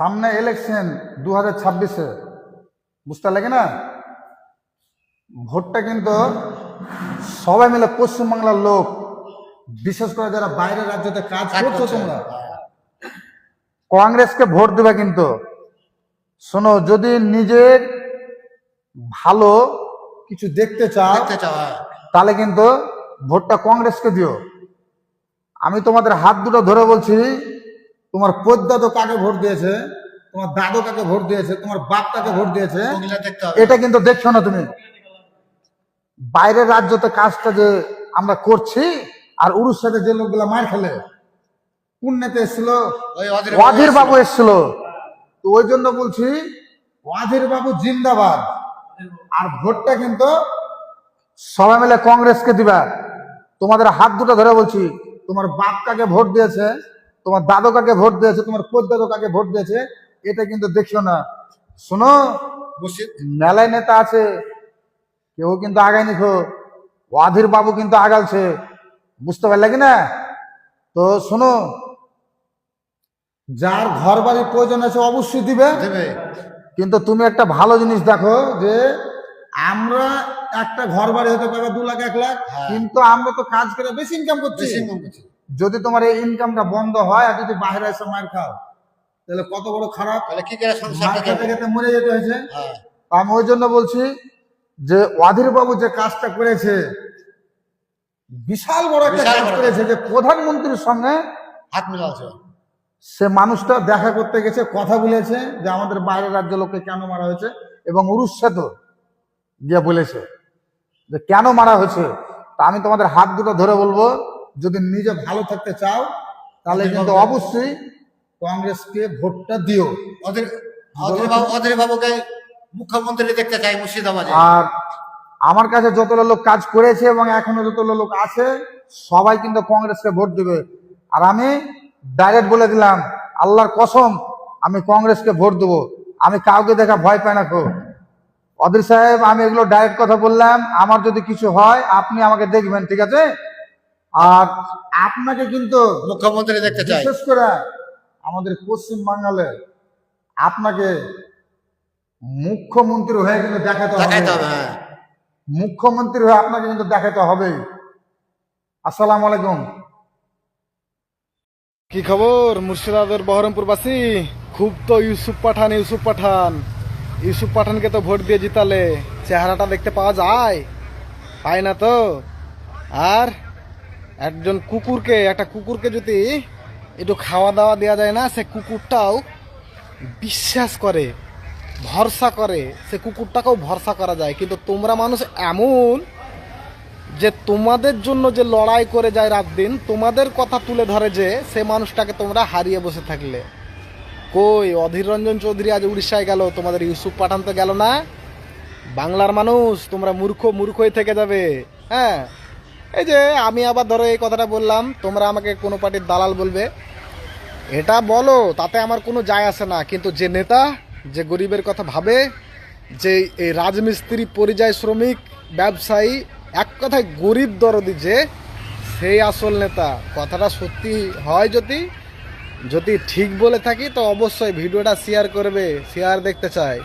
সামনে ইলেকশন দু হাজার ছাব্বিশে। বুঝতে লাগে না ভোটটা কিন্তু সবাই মিলে পশ্চিমবাংলার লোক বিশেষ করে যারা বাইরের রাজ্যতে কাজ করছ তোমরা কংগ্রেসকে ভোট দেবে কিন্তু। শোনো যদি নিজের ভালো কিছু দেখতে চাও হ্যাঁ। তাহলে কিন্তু ভোটটা কংগ্রেসকে দিও। আমি তোমাদের হাত দুটো ধরে বলছি তোমার পদ্মাদো কাকে ভোট দিয়েছে? তোমার দাদু কাকে ভোট দিয়েছে? তোমার বাপ কাকে ভোট দিয়েছে? এটা কিন্তু দেখছ না তুমি। বাইরের রাজ্যতে কাজটা যে আমরা করছি আর উড়িষ্যাতে যে লোকগুলা মার খেলে পুণ্যতে এসেছিল ওই অধীর ওয়াধির বাবু এসেছিল। তো ওই জন্য বলছি ওয়াধির বাবু জিন্দাবাদ। আর ভোটটা কিন্তু সবাই মিলে কংগ্রেসকে দিবা। তোমাদের হাত দুটো ধরে বলছি তোমার বাপ কাকে ভোট দিয়েছে? তোমার দাদু কাকে ভোট দিয়েছে তোমার কোচ দাদু কাকে ভোট দিয়েছে এটা কিন্তু দেখছ না। শোনো মেলায় নেতা আছে কেউ কিন্তু আগায় নিখো ওয়াধির বাবু কিন্তু আগালছে বুঝতে পারলে কি না? তো শোনো যার ঘর বাড়ির প্রয়োজন আছে অবশ্যই দিবে। দেবে। কিন্তু তুমি একটা ভালো জিনিস দেখো যে আমরা একটা ঘর বাড়ি হতে পারবে দু লাখ এক লাখ হ্যাঁ। কিন্তু আমরা তো কাজ করে বেশি ইনকাম করছি। income করছে। যদি তোমার এই ইনকামটা বন্ধ হয় আর যদি বাইরে এসে মার খাও তাহলে কত বড় খারাপ? তাহলে কি করে সংসার খেতে খেতে মরে যেতে হয়েছে। হ্যাঁ। আমি ওই জন্য বলছি যে ওয়াধির বাবু যে কাজটা করেছে বিশাল বড় একটা কাজ করেছে যে প্রধানমন্ত্রীর সঙ্গে হাত মিলাচ্ছে। সে মানুষটা দেখা করতে গেছে কথা বলেছে যে আমাদের বাইরের রাজ্য লোককে কেন মারা হয়েছে এবং উড়ুষ্যাত গিয়ে বলেছে যে কেন মারা হয়েছে। তা আমি তোমাদের হাত দুটো ধরে বলব যদি নিজে ভালো থাকতে চাও তাহলে কিন্তু অবশ্যই কংগ্রেসকে ভোটটা দিও। অধীর বাবু বাবুকে মুখ্যমন্ত্রী দেখতে চাই মুর্শিদাবাদে। আর আমার কাছে যতগুলো লোক কাজ করেছে এবং এখনও যতগুলো লোক আছে সবাই কিন্তু কংগ্রেসকে ভোট দিবে। আর আমি ডাইরেক্ট বলে দিলাম আল্লাহর কসম আমি কংগ্রেসকে ভোট দেবো। আমি কাউকে দেখা ভয় পাই না খুব অদির সাহেব আমি এগুলো ডাইরেক্ট কথা বললাম। আমার যদি কিছু হয় আপনি আমাকে দেখবেন ঠিক আছে? আর আপনাকে কিন্তু মুখ্যমন্ত্রী দেখতে চাই। বিশেষ করে আমাদের পশ্চিম বাঙালে আপনাকে মুখ্যমন্ত্রী হয়ে কিন্তু দেখাতে হবে। হবে হ্যাঁ। মুখ্যমন্ত্রী হয়ে আপনাকে কিন্তু দেখাতে হবেই আসসালামু আলাইকুম। কি খবর? মুর্শিদাবাদের বহরমপুরবাসী খুব তো ইউসুফ পাঠান ইউসুফ পাঠান। ইউসুফ পাঠানকে তো ভোট দিয়ে জিতালে চেহারাটা দেখতে পাওয়া যায় পায় না তো? আর একজন কুকুরকে, একটা কুকুরকে যদি একটু খাওয়া দাওয়া দেওয়া যায় না, সে কুকুরটাও বিশ্বাস করে, ভরসা করে, সে কুকুরটাকেও ভরসা করা যায়। কিন্তু তোমরা মানুষ এমন যে তোমাদের জন্য যে লড়াই করে যায় রাত দিন, তোমাদের কথা তুলে ধরে যে সে মানুষটাকে তোমরা হারিয়ে বসে থাকলে। কই, অধীর রঞ্জন চৌধুরী আজ উড়িষ্যায় গেল, তোমাদের ইউসুফ পাঠান তো গেল না? বাংলার মানুষ, তোমরা মূর্খ, মূর্খই থেকে যাবে হ্যাঁ? এই যে আমি আবার ধরো এই কথাটা বললাম, তোমরা আমাকে কোনো পার্টির দালাল বলবে। এটা বলো, তাতে আমার কোনো যায় আসে না। কিন্তু যে নেতা, যে গরিবের কথা ভাবে, যে এই রাজমিস্ত্রি, পরিযায়ী শ্রমিক, ব্যবসায়ী, এক কথায় গরিব দরদি যে, সেই আসল নেতা। কথাটা সত্যি হয় যদি যদি ঠিক বলে থাকি, তো অবশ্যই ভিডিওটা শেয়ার করবে শেয়ার দেখতে চাই।